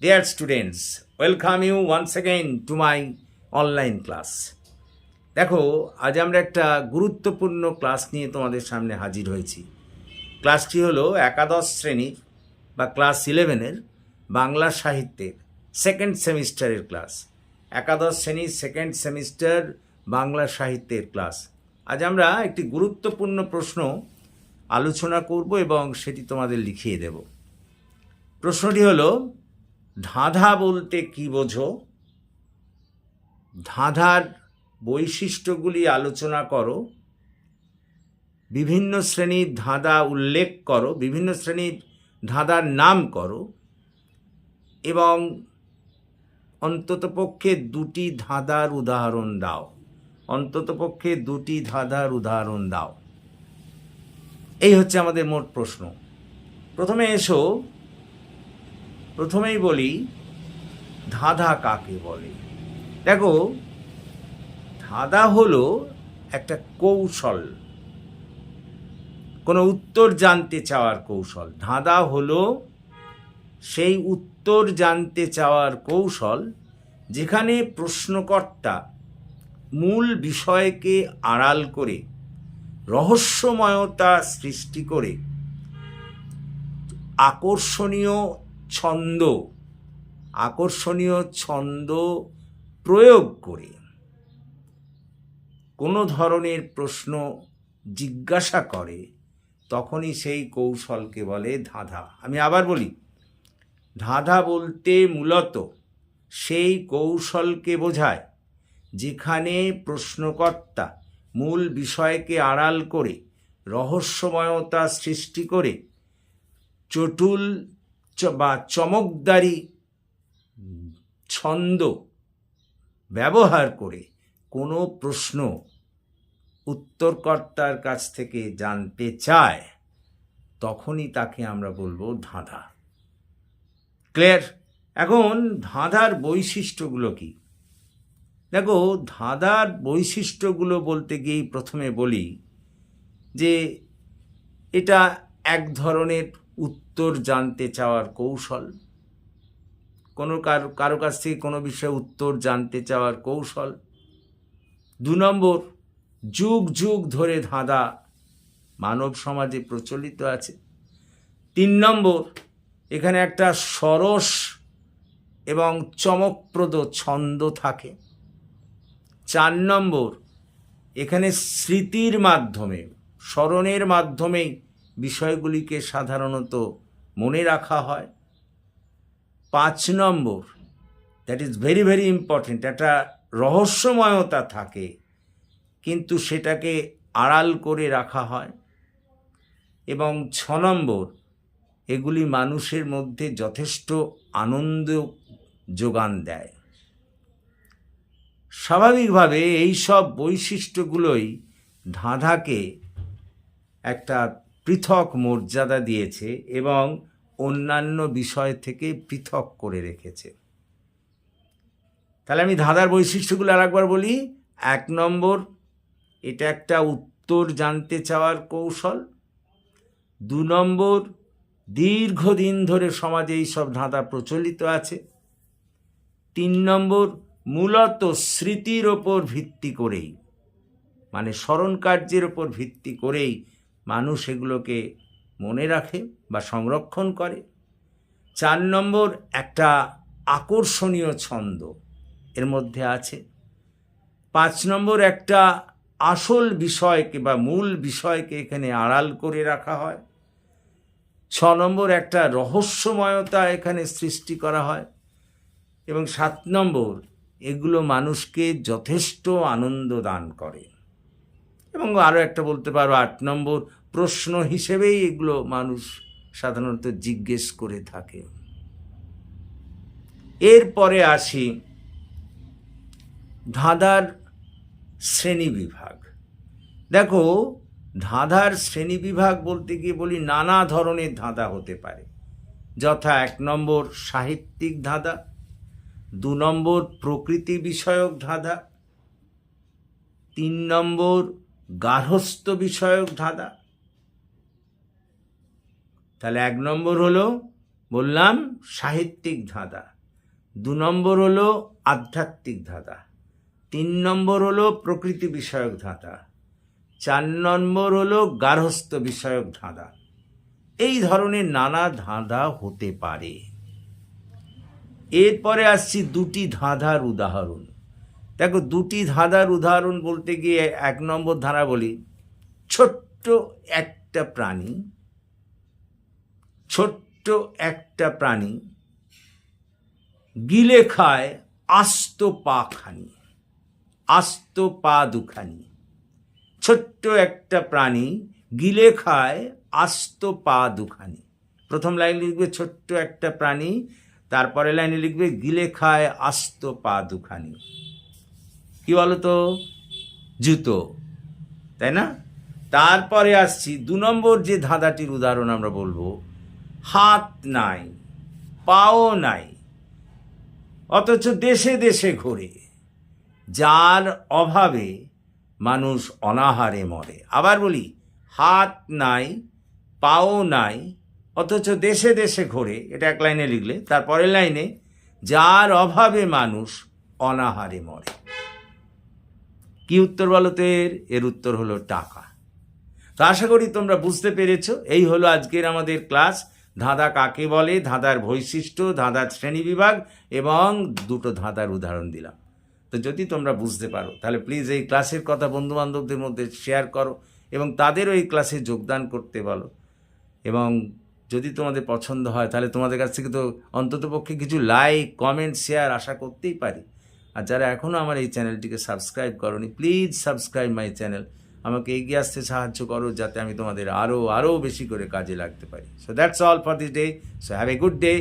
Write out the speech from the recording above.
Dear students, welcome you once again to my online class. দেখো আজ আমরা একটা গুরুত্বপূর্ণ ক্লাস নিয়ে তোমাদের সামনে হাজির হয়েছি। ক্লাসটি হলো একাদশ শ্রেণির বা ক্লাস ইলেভেনের বাংলা সাহিত্যের সেকেন্ড সেমিস্টারের ক্লাস একাদশ শ্রেণির সেকেন্ড সেমিস্টার বাংলা সাহিত্যের ক্লাস আজ আমরা একটি গুরুত্বপূর্ণ প্রশ্ন আলোচনা করব এবং সেটি তোমাদের লিখিয়ে দেব। প্রশ্নটি হলো ধাঁধা বলতে কি বোঝো? ধাঁধার বৈশিষ্ট্যগুলি আলোচনা করো। বিভিন্ন শ্রেণির ধাঁধা উল্লেখ করো, বিভিন্ন শ্রেণির ধাঁধার নাম করো এবং অন্ততপক্ষে দুটি ধাঁধার উদাহরণ দাও। অন্ততপক্ষে দুটি ধাঁধার উদাহরণ দাও। এই হচ্ছে আমাদের মোট প্রশ্ন। প্রথমে এসো প্রথমেই বলি, ধাঁধা কাকে বলে? দেখো, ধাঁধা হলো একটা কৌশল। কোনো উত্তর জানতে চাওয়ার কৌশল। ধাঁধা হলো সেই উত্তর জানতে চাওয়ার কৌশল যেখানে প্রশ্নকর্তা মূল বিষয়কে আড়াল করে, রহস্যময়তা সৃষ্টি করে, আকর্ষণীয় ছন্দ, আকর্ষণীয় ছন্দ প্রয়োগ করে কোনো ধরনের প্রশ্ন জিজ্ঞাসা করে, তখনই সেই কৌশলকে বলে ধাঁধা। আমি আবার বলি, ধাঁধা বলতে মূলত সেই কৌশলকে বোঝায় যেখানে প্রশ্নকর্তা মূল বিষয়কে আড়াল করে রহস্যময়তা সৃষ্টি করে, চটুল বা চমকদারি ছন্দ ব্যবহার করে কোনো প্রশ্ন উত্তরকর্তার কাছ থেকে জানতে চায়, তখনই তাকে আমরা বলব ধাঁধা। ক্লিয়ার? এখন ধাঁধার বৈশিষ্ট্যগুলো কি? দেখো, ধাঁধার বৈশিষ্ট্যগুলো বলতে গিয়েই প্রথমে বলি যে এটা এক ধরনের উত্তর জানতে চাওয়ার কৌশল। কোনো কারও কারও কাছ থেকে কোনো বিষয়ে উত্তর জানতে চাওয়ার কৌশল। দু নম্বর, যুগ যুগ ধরে ধাঁধা মানব সমাজে প্রচলিত আছে। তিন নম্বর, এখানে একটা সরস এবং চমকপ্রদ ছন্দ থাকে। চার নম্বর, এখানে স্মৃতির মাধ্যমে, স্মরণের মাধ্যমেই বিষয়গুলিকে সাধারণত মনে রাখা হয়। পাঁচ নম্বর that is very very important একটা রহস্যময়তা থাকে, কিন্তু সেটাকে আড়াল করে রাখা হয়। এবং ছ নম্বর, এগুলি মানুষের মধ্যে যথেষ্ট আনন্দ যোগান দেয়। স্বাভাবিকভাবে এই সব বৈশিষ্ট্যগুলোই ধাঁধাকে একটা পৃথক মর্যাদা দিয়েছে এবং অন্যান্য বিষয় থেকে পৃথক করে রেখেছে। তাহলে আমি ধাঁধার বৈশিষ্ট্যগুলো আরেকবার বলি। এক নম্বর, এটা একটা উত্তর জানতে চাওয়ার কৌশল। দু নম্বর, দীর্ঘদিন ধরে সমাজে এই সব ধাঁধা প্রচলিত আছে। তিন নম্বর, মূলত স্মৃতির ওপর ভিত্তি করেই মানে স্মরণ কার্যের ওপর ভিত্তি করেই মানুষ এগুলোকে মনে রাখে বা সংরক্ষণ করে। চার নম্বর, একটা আকর্ষণীয় ছন্দ এর মধ্যে আছে। পাঁচ নম্বর, একটা আসল বিষয়কে বা মূল বিষয়কে এখানে আড়াল করে রাখা হয়। ছ নম্বর, একটা রহস্যময়তা এখানে সৃষ্টি করা হয়। এবং সাত নম্বর, এগুলো মানুষকে যথেষ্ট আনন্দ দান করে। এবং আরও একটা বলতে পারো, আট নম্বর প্রশ্ন হিসেবেই এগুলো মানুষ সাধারণত জিজ্ঞেস করে থাকে। এরপরে আসি ধাঁধার শ্রেণীবিভাগ দেখো, ধাঁধার শ্রেণীবিভাগ বলতে গিয়ে বলি নানা ধরনের ধাঁধা হতে পারে। যথা এক নম্বর সাহিত্যিক ধাঁধা, দু নম্বর প্রকৃতি বিষয়ক ধাঁধা, তিন নম্বর গার্হস্থ্য বিষয়ক ধাঁধা তাহলে এক নম্বর হলো, বললাম সাহিত্যিক ধাঁধা। দু নম্বর হলো আধ্যাত্মিক ধাঁধা। তিন নম্বর হলো প্রকৃতি বিষয়ক ধাঁধা। চার নম্বর হলো গার্হস্থ্য বিষয়ক ধাঁধা। এই ধরনের নানা ধাঁধা হতে পারে। এরপরে আসছি দুটি ধাঁধার উদাহরণ। দেখো, দুটি ধাঁধার উদাহরণ বলতে গিয়ে এক নম্বর ধারা বলি, ছোট্ট একটা প্রাণী ছোট্ট একটা প্রাণী গিলে খায় আস্ত পা খানি, আস্ত পা দুখানি। ছোট্ট একটা প্রাণী গিলে খায় আস্ত পা দুখানি। প্রথম লাইনে লিখবে ছোট্ট একটা প্রাণী তারপরে লাইনে লিখবে গিলে খায় আস্ত পা দুখানি। কি বলতো? জুতো, তাই না? তারপরে আসছি, দু নম্বর যে ধাঁধাটির উদাহরণ আমরা বলব হাত নাই, পাও নাই, অথচ দেশে দেশে ঘোরে। যার অভাবে মানুষ অনাহারে মরে। আবার বলি, হাত নাই, পাও নাই, অথচ দেশে দেশে ঘোরে। এটা এক লাইনে লিখলে, তারপরের লাইনে, যার অভাবে মানুষ অনাহারে মরে। কি উত্তর বলো তো এর? এর উত্তর হলো টাকা। তো আশা করি তোমরা বুঝতে পেরেছ, এই হলো আজকের আমাদের ক্লাস। ধাঁধা কাকে বলে? ধাঁধার বৈশিষ্ট্য, ধাঁধার শ্রেণীবিভাগ এবং দুটো ধাঁধার উদাহরণ দিলাম। তো যদি তোমরা বুঝতে পারো, তাহলে প্লিজ এই ক্লাসের কথা বন্ধু বান্ধবদের মধ্যে শেয়ার করো এবং তাদেরও এই ক্লাসে যোগদান করতে বলো। এবং যদি তোমাদের পছন্দ হয়, তাহলে তোমাদের কাছ থেকে তো অন্ততপক্ষে কিছু লাইক কমেন্ট শেয়ার আশা করতেই পারি। আর যারা এখনও আমার এই চ্যানেলটিকে সাবস্ক্রাইব করনি প্লিজ সাবস্ক্রাইব মাই চ্যানেল আমাকে এগিয়ে আসতে সাহায্য করো যাতে আমি তোমাদের আরও আরও বেশি করে কাজে লাগতে পারি। So that's all for this day so have a good day